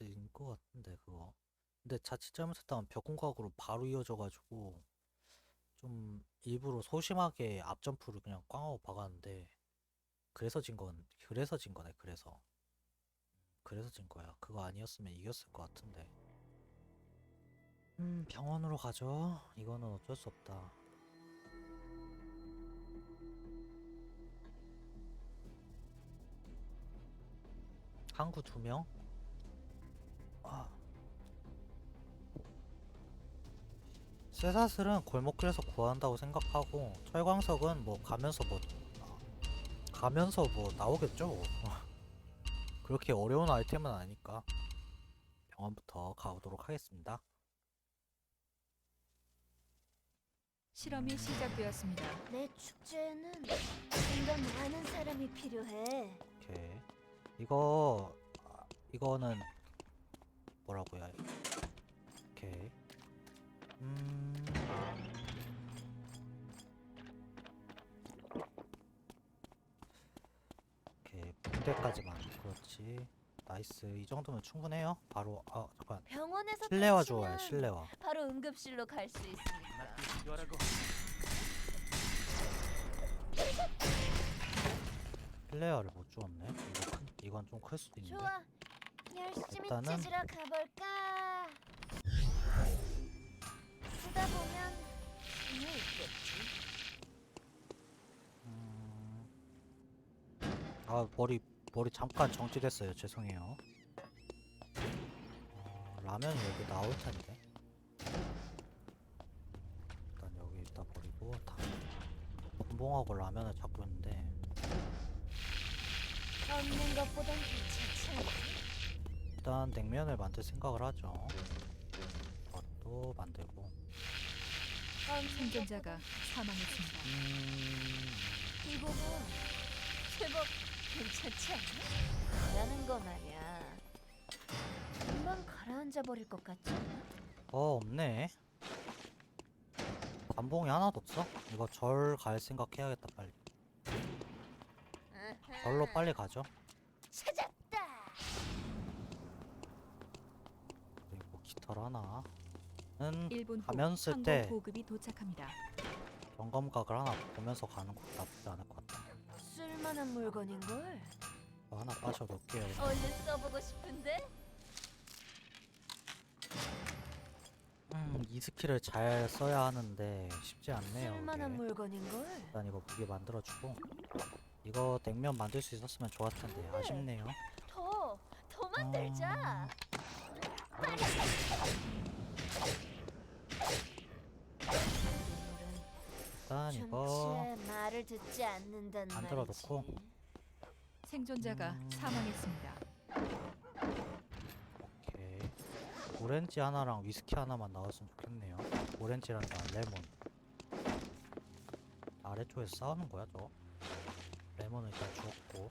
잘못인 것 같은데 그거. 근데 자칫 잘못했다면 벽 공각으로 바로 이어져가지고 좀 일부러 소심하게 앞점프를 그냥 꽝하고 박았는데 그래서 진 건 그래서 진 거네 그래서. 그래서 진 거야. 그거 아니었으면 이겼을 것 같은데. 음 병원으로 가죠. 이거는 어쩔 수 없다. 항구 두명? 아. 쇠사슬은 골목길에서 구한다고 생각하고 철광석은 뭐 가면서 뭐 가면서 뭐 나오겠죠. 그렇게 어려운 아이템은 아니까 병원부터 가보도록 하겠습니다. 실험이 시작되었습니다. 내 축제에는 좀더 많은 사람이 필요해. 오케이. 이거 아, 이거는 뭐라고 해야 오케이. 음. 오케이. 붕대까지만. 그렇지. 나이스. 이 정도면 충분해요. 바로 아 잠깐. 병원에서 실내화 다치면 좋아해. 실내화. 바로 응급실로 갈 수 있으니까. 실내화를 못 주었네. 이거 큰, 이건 좀 클 수도 있는데. 좋아. 열심히 일단은- 찢으러 가볼까? 쓰다 보면 힘이 있겠지. 음... 아 머리 머리 잠깐 정지됐어요 죄송해요 어, 라면이 여기 나올 텐데 일단 여기 있다 버리고 다 덤봉하고 라면을 잡고 있는데 없는 것보단 괜찮지 않아? 일단 냉면을 만들 생각을 하죠 그것도 만들고 생존자가 사망했습니다. 음... 이 부분 제법 괜찮지 않아? 라는 건 아니야. 금방 가라앉아 버릴 것 같지 않아? 어 없네 감봉이 하나도 없어? 이거 절 갈 생각 해야겠다 빨리 절로 빨리 가죠 찾았다. 1분 후 가면 쓸 항공 때 보급이 도착합니다. 점검각을 하나 보면서 가는 것도 나쁘지 않을 것 같아. 쓸만한 물건인 걸. 이거 하나 빠져 놓을게요. 얼른 써보고 싶은데. 음, 이 스킬을 잘 써야 하는데 쉽지 않네요. 쓸만한 이게. 물건인 걸. 일단 이거 무게 만들어주고 이거 냉면 만들 수 있었으면 좋았을 텐데 아쉽네요. 더, 더 만들자. 일단 이거 말을 듣지 않는단 만들어 말이지. 놓고. 생존자가 음. 사망했습니다. 오케이 오렌지 하나랑 위스키 하나만 나왔으면 좋겠네요. 오렌지랑 레몬. 아래쪽에서 싸우는 거야 저. 레몬은 일단 주었고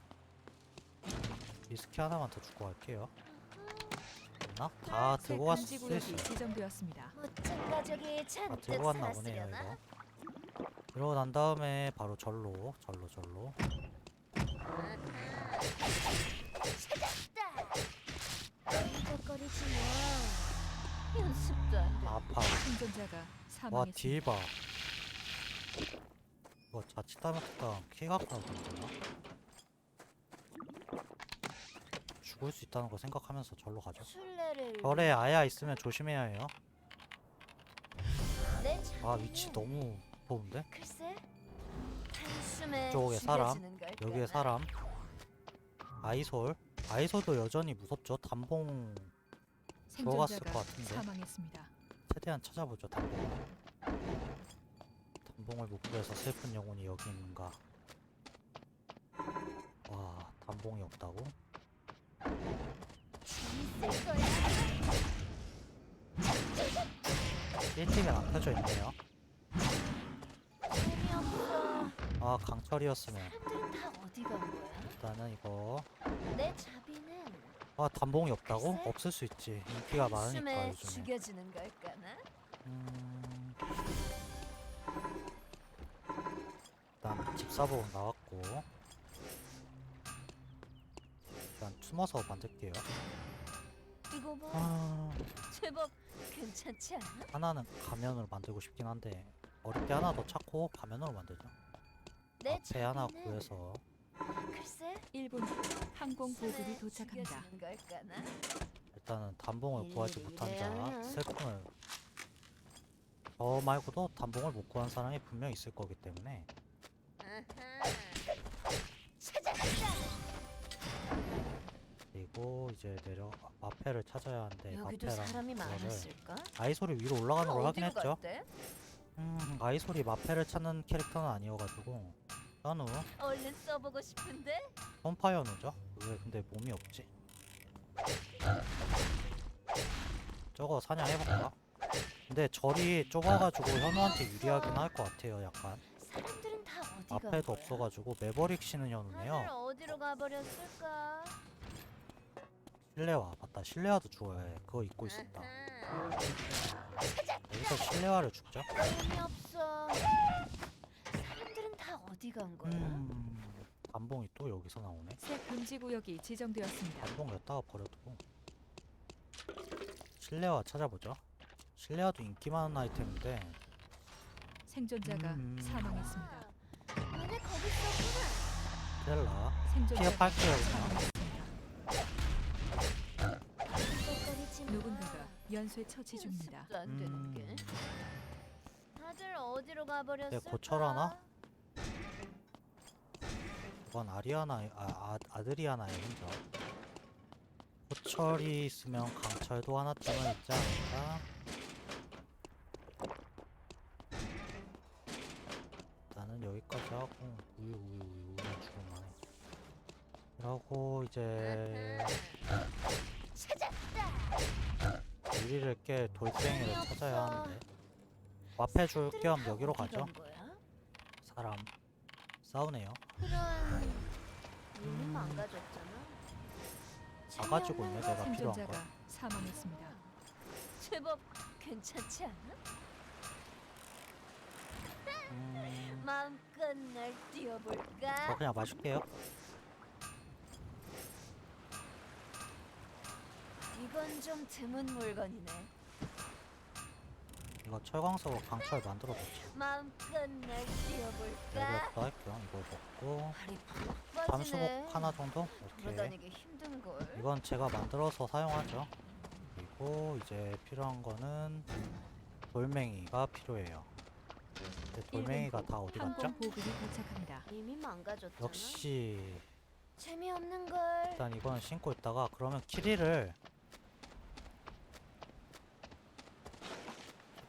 위스키 하나만 더 주고 갈게요. 됐나? 다새 들고 왔을 금지 수 구역이 있어요. 지정되었습니다. 멋진 가족이 다 잔뜩 들고 왔나 보네요 살았으려나? 이거. 그러고 난 다음에 바로 절로 절로 절로. 연습도 안 돼. 아파. 생존자가 와 사망했습니다. 딜 봐. 이거 자칫 잘못했다 키가 아파진다. 죽을 수 있다는 거 생각하면서 절로 가죠. 술래를 절에 아야 있으면 조심해야 해요. 내아 자리는 위치 너무? 글쎄 한숨에 이쪽에 사람? 여기에 사람. 아이솔. 아이솔도 여전히 무섭죠. 담봉 들어갔을 생존자가 것 같은데. 사망했습니다. 최대한 찾아보죠. 담봉. 담봉을 못 구해서 슬픈 영혼이 여기 있는가. 와 담봉이 없다고? 재밌을 거야 1팀이 안 펴져 있네요. 재미없어 아 강철이었으면 사람들은 다 어디 간 거야? 일단은 이거 내 자비는 아 담봉이 없다고? 글쎄? 없을 수 있지. 인기가 많으니까 요즘에. 걸까나? 음... 일단 집사복 나왔고 일단 숨어서 만들게요. 이거 봐. 아, 제법 괜찮지 않아? 하나는 가면으로 만들고 싶긴 한데 어릴 때 하나 더 찾고 가면으로 만들자. 내 앞에 하나 자비는 구해서 글쎄 1분 후 항공 보급이 손에 도착합니다. 걸까나? 일단은 단봉을 구하지 못한. 자 슬픔을 저 말고도 단봉을 못 구한 사람이 분명 있을 거기 때문에 그리고 이제 내려 마페를 찾아야 하는데 여기도 마페랑 사람이 그거를 많았을까? 아이소리 위로 올라가는 걸 어디로 확인했죠. 갔대? 음, 아이소리 마페를 찾는 캐릭터는 아니어가지고 현우 얼른 써보고 싶은데 홈파이어 누죠? 왜 근데 몸이 없지? 저거 사냥해볼까? 근데 절이 좁아가지고 현우한테 유리하긴 할 것 같아요 약간 사람들은 다 어디 간 앞에도 거야? 없어가지고 매버릭 씨는 현우네요 어디로 가버렸을까? 실내화 맞다 실내화도 주워야 해 그거 입고 있었다. 여기서 실내화를 죽죠? 의미 없어. 사람들은 다 어디 간 거야? 음... 반봉이 또 여기서 나오네 새 금지 구역이 지정되었습니다. 반봉 여기다가 버려두고 실내화 찾아보죠 실내화도 인기 많은 아이템인데 생존자가 음. 사망했습니다. 아, 너네 거기 있었구나. 팔게요 그냥 연쇄 처치 중입니다. 연습도 안 되는 게. 음... 다들 어디로 가버렸을까? 고철하나? 이건 아리아나 아, 아 아드리아나의 혼자 호철이 있으면 강철도 하나쯤은 있지 않을까? 나는 여기까지 하고 우유 우유 우유 우유 죽을만해 그러고 이제 찾았다. 유리를 깨 돌덩이를. 찾아야 하는데 마패 줄겸다 여기로 가죠? 사람 싸우네요. 망가졌잖아. 가가지고 있네, 내가 필요한 거. 사망했습니다. 제법 괜찮지 않아? 음... 마음껏 날저 뛰어볼까? 그냥 마실게요. 이건 좀 드문 물건이네. 이거 철광석으로 강철 만들어 놓자. 마음껏 날 뛰어볼까? 레벨업도 할게요. 이거 먹고. 잠수복 하나 정도? 오케이. 돌아다니기 힘든 걸. 이건 제가 만들어서 사용하죠. 그리고 이제 필요한 거는 돌멩이가 필요해요. 근데 돌멩이가 다 어디 갔죠? 항공 보급이 도착합니다. 이미 망가졌잖아. 역시 재미없는 걸. 일단 이건 신고 있다가 그러면 키리를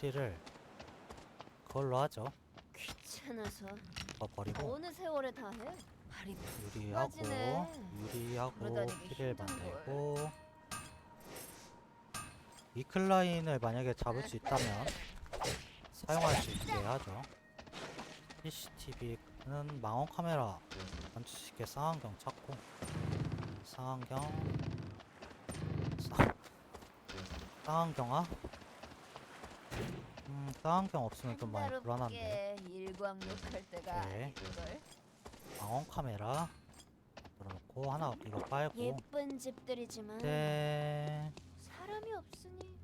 키리를 그걸로 하죠. 귀찮아서 이거 버리고 어느 세월에 다 해? 발이 푹 유리하고 빠지네. 유리하고 키를 힘든 만들고 이클라인을 만약에 잡을 수 있다면 사용할 수 있게 하죠. CCTV는 망원 카메라 있게 쌍안경 찾고 쌍안경 쌍 쌍안경아? 음 쌍안경 없으면 좀 많이 불안한데 한가롭게 일광욕할 때가 네. 망원 카메라 들어놓고 하나 이거 빨고 예쁜 집들이지만 네 사람이 없으니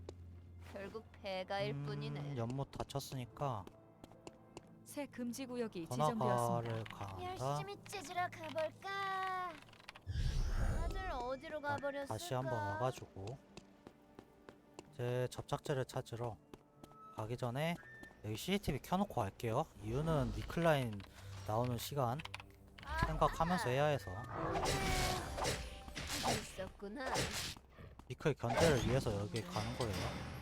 결국 뿐이네. 음, 연못 다쳤으니까 새 금지 구역이 지정되었습니다. 번화가를 간다 열심히 찢으러 가볼까? 다들 어디로 가버렸을까? 다시 한번 와가지고 이제 접착제를 찾으러 가기 전에 여기 CCTV 켜놓고 갈게요 이유는 니클라인 나오는 시간 생각하면서 해야 해서 있었구나. 니클 견제를 위해서 여기 가는 거예요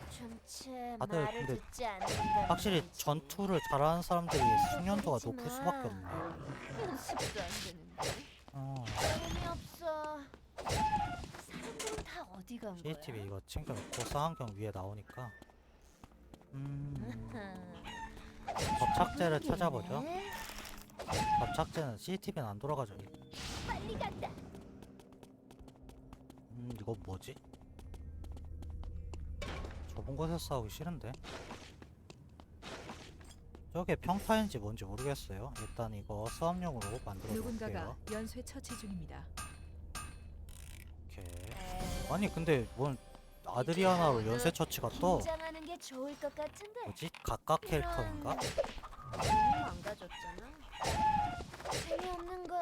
좀채 다들 말을 근데 듣지 않는다. 확실히 전투를 잘하는 사람들이 숙련도가 높을 수밖에 없네 연습도 안 되는데. 어, 의미 없어. 사람들은 다 어디 간 거야? CCTV 이거 챙겨놓고 쌍안경 위에 나오니까 음 접착제를 찾아보죠 모르겠네. 접착제는 CCTV는 안 돌아가죠 빨리 간다. 음 이거 뭐지? 좁은 곳에서 싸우기 싫은데 저게 평타인지 뭔지 모르겠어요 일단 이거 싸움용으로 만들어 누군가가 연쇄 처치 중입니다. 오케이 아니 근데 뭔 아드리아나로 연쇄 처치가 떠 긴장하는 게 좋을 것 같은데. 뭐지? 각각 캐릭터인가? 망가졌잖아. 재미없는 걸.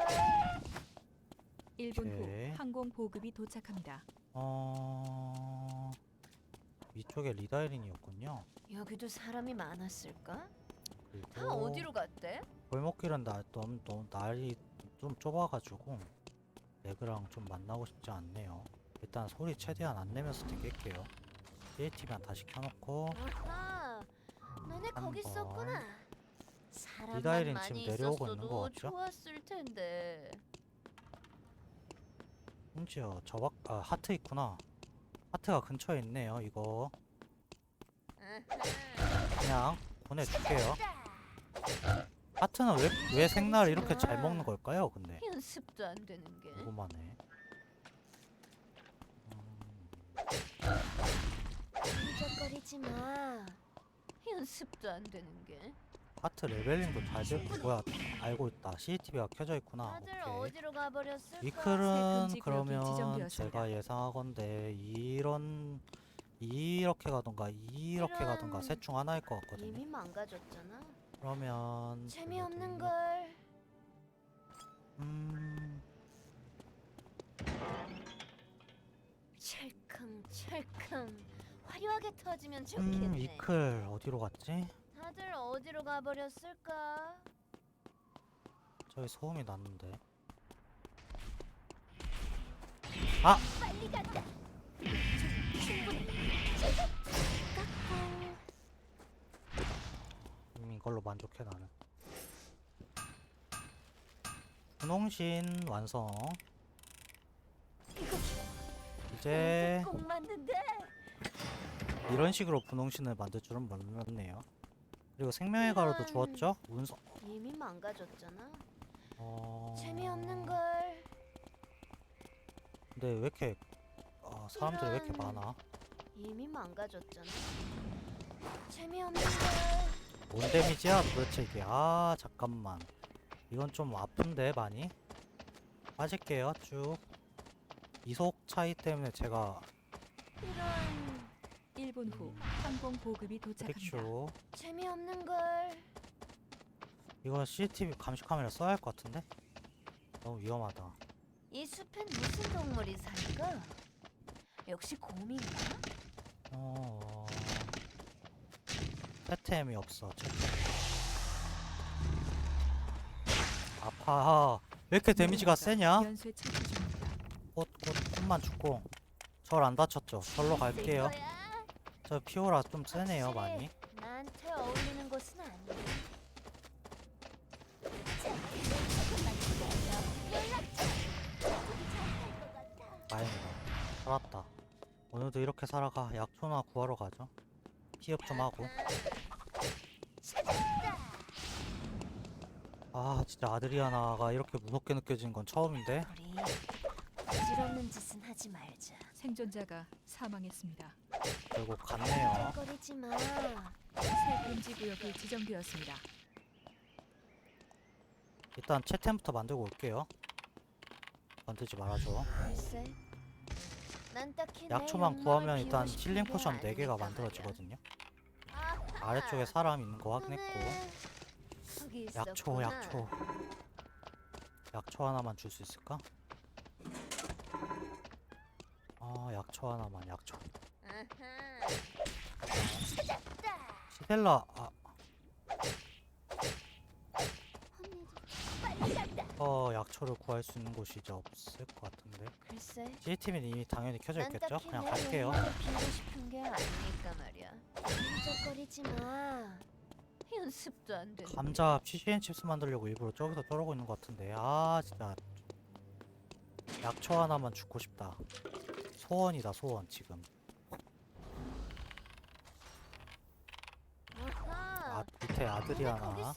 1분 오케이. 후 항공 보급이 도착합니다. 어... 위쪽에 리다이린이었군요 여기도 사람이 많았을까? 그리고 다 어디로 갔대? 골목길은 나, 너무, 너무 날이 좀 좁아가지고 레그랑 좀 만나고 싶지 않네요 일단 소리 최대한 안 내면서 되게할게요 CCTV만 다시 켜놓고 아하, 너네 한 거기 번. 있었구나. 사람만 많이 지금 내려오고 있는 있었어도 같죠? 좋았을 텐데. 심지어 저박 아 하트 있구나 하트가 근처에 있네요 이거 그냥 보내줄게요 하트는 왜, 왜 생날 이렇게 잘 먹는 걸까요 근데 연습도 안 되는 게. 궁금하네 음, 삐적거리지 마. 연습도 안 되는 게. 하트 레벨링도 잘 되고 뭐야 알고 있다 CCTV가 켜져 있구나 다들 오케이 어디로 가버렸을까? 위클은 그러면. 제가 예상하건데 이런 이렇게 가던가 이렇게 이런 가던가 셋 중 하나일 것 같거든요 이미 망가졌잖아. 그러면 재미없는 그래도 걸. 음 찰컹 찰컹 화려하게 터지면 좋겠네. 음, 위클 어디로 갔지? 다들 어디로 가버렸을까? 저기 소음이 났는데. 빨리 간다. 충-. 음, 이걸로 만족해 나는. 분홍신 완성. 이거 이제 꼭 맞는데. 이런 식으로 분홍신을 만들 줄은 몰랐네요. 그리고 생명의 가루도. 주었죠? 운석. 이미 망가졌잖아. 어. 재미없는 걸. 근데 왜 이렇게 아, 사람들이 왜 이렇게. 많아? 이미 망가졌잖아. 재미없는 걸. 뭔 데미지야 도대체 이게? 아 잠깐만. 이건 좀 아픈데 많이. 빠질게요 쭉. 이속 차이 때문에 제가 이런 1분 후 음. 항공 보급이 도착합니다. 재미없는 걸. 이거 CCTV 감시 카메라 써야 할 것 같은데? 너무 위험하다. 이 숲엔 무슨 동물이 살까? 역시 곰인가? 어... 채템이 없어. 채템. 아파. 왜 이렇게 데미지가 세냐? 연쇄 처치 중입니다. 꽃, 꽃, 꽃만 죽고. 절 안 다쳤죠? 절로 갈게요. 쓸 거야? 저 피오라 좀 세네요, 많이. 나한테 어울리는 곳은 아니야. 다행이다. 살았다. 오늘도 이렇게 살아가. 약초나 구하러 가죠. 피업 좀 하고. 아, 진짜 아드리아나가 이렇게 무섭게 느껴지는 건 처음인데? 어지럽는 짓은 하지 말자. 생존자가 사망했습니다. 결국 갔네요. 거리지 마. 새 금지 구역이 지정되었습니다. 일단 채템부터 만들고 올게요. 만들지 말아줘. 글쎄. 난 딱히 내 약초만 욕망을 구하면 비우고 일단 싶은 힐링 게 포션 아니니까 4개가 말이야. 만들어지거든요. 아하, 아래쪽에 사람 있는 거 확인했고. 거기 약초, 있었구나. 약초. 약초 하나만 줄 수 있을까? 아, 약초 하나만, 약초. 아하. 시델라, 아, 언니들 빨리 간다. 어, 약초를 구할 수 있는 곳이 이제 없을 것 같은데. 글쎄. CCTV는 이미 당연히 켜져 난 있겠죠? 딱히 그냥 내 갈게요. 욕망을 비우고 싶은 게 아니니까 말이야. 삐적거리지 마. 연습도 안 되는. 감자 피쉬앤 칩스 만들려고 일부러 저기서 저러고 있는 것 같은데. 아, 진짜. 약초 하나만 죽고 싶다. 소원이다, 소원, 지금. 아, 밑에 아들이 하나.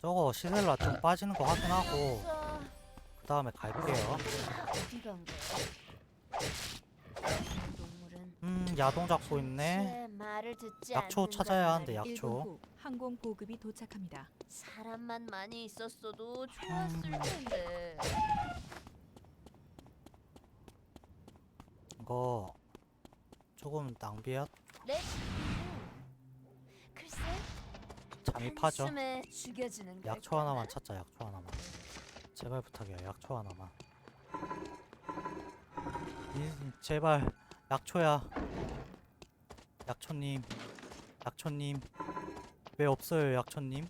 저거 시셀라 좀 빠지는 거 확인하고. 그 다음에 갈게요. 음 야동 잡고 있네. 약초 찾아야 하는데 말이야. 1분 약초. 후 항공 보급이 도착합니다. 사람만 많이 있었어도 좋았을 음. 텐데. 이거 조금 낭비야? 내 자리는 글쎄 잠입하죠. 한숨에 죽여주는 걸 약초 하나만 찾자 약초 하나만. 제발 부탁이야 약초 하나만. 이, 제발 약초야. 약초님 약초님. 왜 없어요 약초님?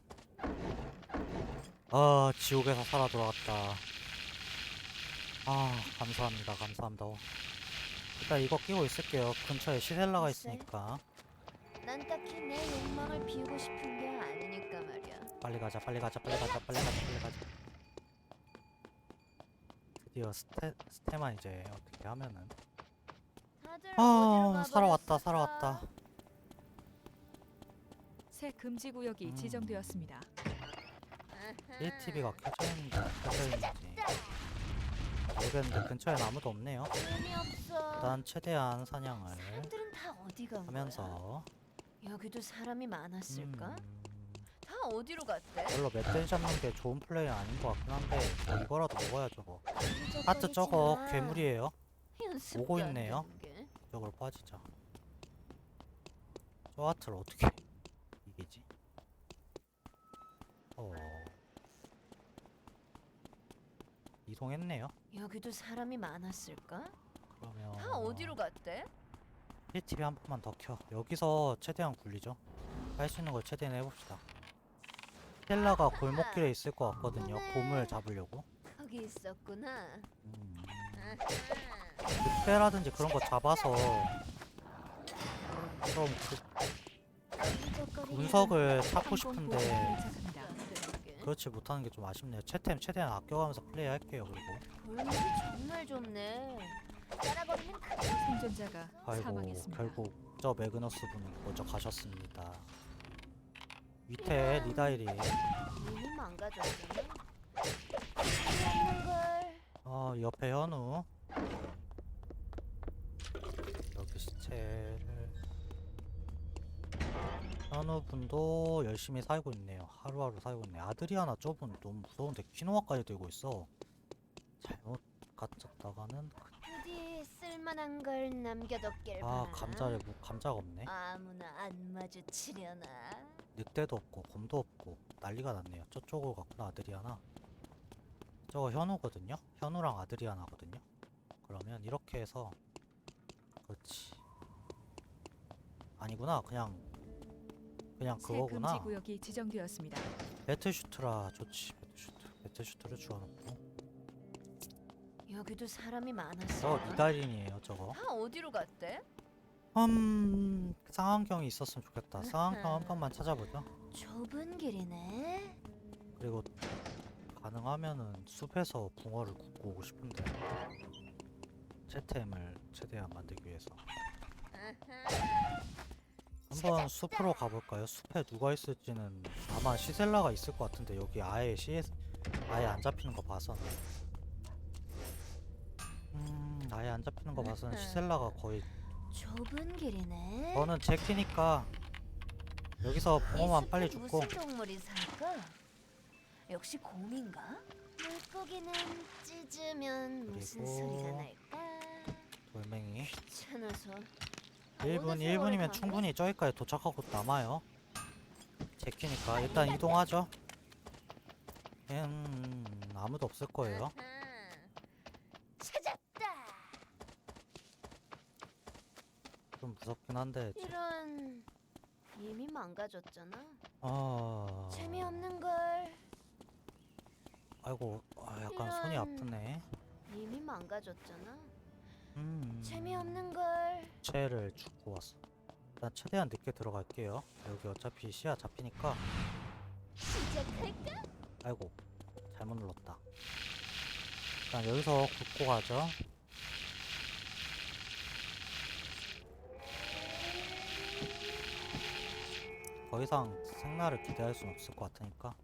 아 지옥에서 살아 돌아왔다. 아 감사합니다 감사합니다 일단 이거 끼고 있을게요 근처에 시셀라가. 있으니까 난 딱히 내 욕망을 비우고 싶은 게 아니니까 말이야. 빨리 가자 빨리 가자 빨리 가자 빨리 가자 빨리 가자 드디어 스테, 스테만 이제 어떻게 하면은 아? 살아왔다 살아왔다 새 금지 구역이 음. 지정되었습니다. 아하. 1TV가 켜져 있는지 안 켜져 있는지 모르겠는데 근처엔 아무도 없네요 없어. 일단 최대한 사냥을 사람들은 다 어디 간 거야? 하면서 여기도 사람이 많았을까? 음, 다 어디로 갔대? 별로 멧돼지 잡는 게 좋은 플레이 아닌 것 같긴 한데 뭐 이거라도 먹어야 저거 하트 흔적거리지 저거 마. 괴물이에요 연습도 오고 안 있네요. 되는 게. 빠지자 저 하트를 어떻게 이기지? 어 이동했네요 여기도 사람이 많았을까? 그러면 다 어디로 갔대? 1TV 한 번만 더 켜. 여기서 최대한 굴리죠. 할 수 있는 걸 최대한 해봅시다. 스텔라가 골목길에 있을 것 같거든요. 곰을 잡으려고. 거기 있었구나. 음, 아하. 늑대라든지 그런 거 잡아서 좀그 운석을 찾고 싶은데 그렇지 못하는 게 좀 아쉽네요. 채템 최대한 아껴가면서 플레이할게요. 그리고 골목이 정말 좁네. 따라거리는 큰 생존자가 아이고 사망했습니다. 결국 저 매그너스 분 먼저 가셨습니다. 밑에 리다일이 이미 망가졌잖아. 없는 걸. 어 옆에 현우 여기 시체를 현우 분도 열심히 살고 있네요. 하루하루 살고 있네. 아드리아나 저분 너무 무서운데 키노아까지 들고 있어. 잘못 갇혔다가는 그- 부디 쓸만한 걸 남겨뒀길 아 바라. 감자를 무, 감자가 없네? 아무나 안 마주치려나. 늑대도 없고 곰도 없고 난리가 났네요. 저쪽으로 갔구나 아드리아나. 저거 현우거든요? 현우랑 아드리아나거든요? 그러면 이렇게 해서 그렇지. 아니구나. 그냥 그냥 새 금지 그거구나. 구역이 지정되었습니다. 배트슈트라 좋지 배트슈트. 배트슈트를 주워놓고. 여기도 사람이 많았어. 저거 니달인이에요 저거. 다 어디로 갔대? 음 쌍안경이 있었으면 좋겠다. 쌍안경 한 번만 찾아보죠. 좁은 길이네. 그리고 가능하면은 숲에서 붕어를 굽고 오고 싶은데. 채템을 최대한 만들기 위해서 한번 숲으로 가볼까요? 숲에 누가 있을지는 아마 시셀라가 있을 것 같은데 여기 아예 CS 아예 안 잡히는 거 봐서는 음 아예 안 잡히는 거 봐서는 시셀라가 거의 좁은 길이네. 저는 제키니까 여기서 이 붕어만 숲에 빨리 죽고 무슨 동물이 살까? 역시 곰인가? 물고기는 찢으면 무슨 그리고 소리가 날까? 돌멩이 귀찮아서. 1분 어느 세월을 1분이면 가네? 충분히 저기까지 도착하고 남아요 제키니까 일단 이동하죠 음 아무도 없을 거예요. 찾았다. 좀 무섭긴 한데 제- 이런 이미 망가졌잖아. 아 재미없는 걸. 아이고 아, 약간 손이 이런. 아프네 이미 망가졌잖아. 음 재미없는 걸. 채를 죽고 왔어. 일단 최대한 늦게 들어갈게요. 여기 어차피 시야 잡히니까. 시작할까? 아이고 잘못 눌렀다. 일단 여기서 굽고 가죠. 더 이상 생나를 기대할 순 없을 것 같으니까.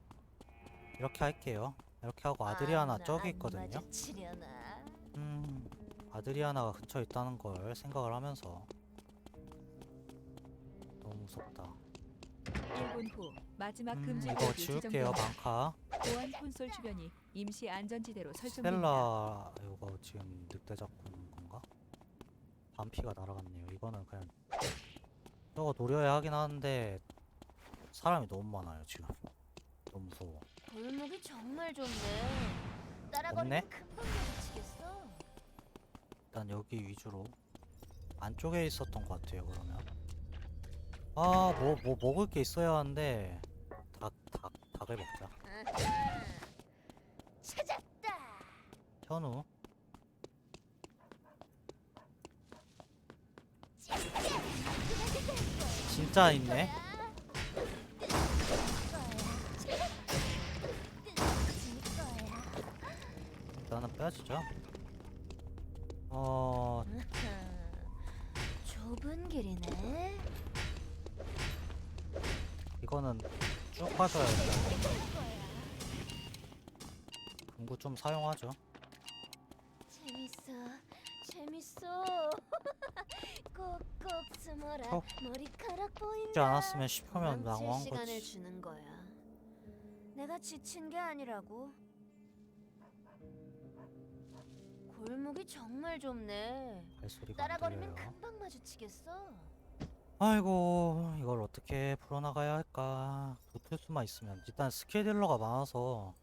이렇게 할게요. 이렇게 하고 아드리아나 아무나 저기 안 있거든요. 마주치려나? 음 아드리아나가 근처에 있다는 걸 생각을 하면서 너무 무섭다 1분 후 마지막 음, 금지 이거 구역이 지울게요 지정됩니다. 망카 보안 콘솔 주변이 임시 안전지대로 설정됩니다. 스텔라 이거 지금 늑대 잡고 있는 건가? 반피가 날아갔네요. 이거는 그냥 저거 노려야 하긴 하는데 사람이 너무 많아요 지금. 너무 무서워. 골목이 정말 좋네. 따라거리면 금방. 일단 여기 위주로 안쪽에 있었던 것 같아요. 그러면 아 뭐 뭐 먹을 게 있어야 하는데 닭 닭 닭을 먹자. 찾았다. 현우 진짜 있네. 일단은 빼야지죠. 어 좁은 길이네. 이거는 쭉 빠져야 돼. 금구 좀 사용하죠. 재밌어, 재밌어. 꼭꼭 숨어라. 어? 머리카락 보인다. 죽지 않았으면 싶으면 도망칠 낭왕한 시간을 거지. 주는 거야. 내가 지친 게 아니라고. 골목이 정말 좁네. 발소리가 따라거리면 들려요. 금방 마주치겠어. 아이고 이걸 어떻게 풀어나가야 할까 붙을 수만 있으면 일단 스케딜러가 많아서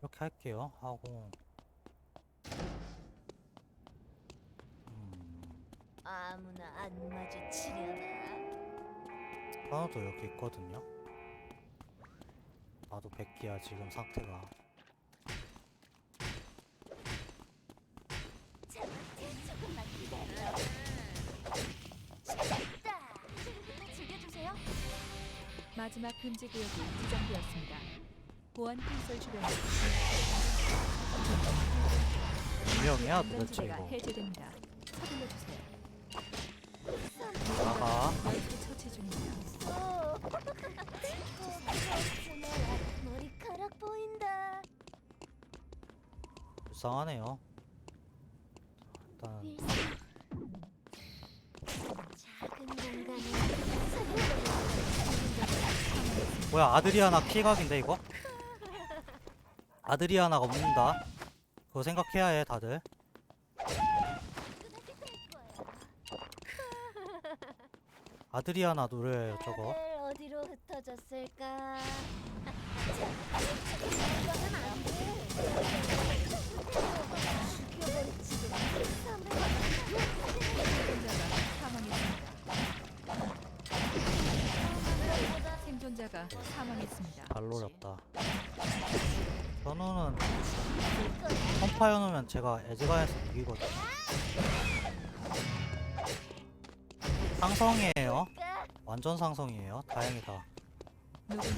이렇게 할게요 하고 음 아무나 안 마주치려나. 하나도 여기 있거든요 나도 100기야 지금 상태가 마지막 금지 구역이 지정되었습니다. 보안 콘솔 주변에 분명이야 도대체 이거 해제됩니다. 서둘러 주세요. 나가 연쇄 처치 중입니다. 어. 머리카락 보인다. 불쌍하네요 뭐야 아드리아나 피각인데 이거? 아드리아나가 먹는다 그거 생각해야 해 다들 아드리아나 노래예요 저거 어디로 흩어졌을까? 죽여버리지가 사망했습니다. 생존자가 사망했습니다. 잘 노렸다. 현우는 컴파 현우면 제가 에즈가에서 이기거든요. 상성이에요. 완전 상성이에요. 다행이다. 누군가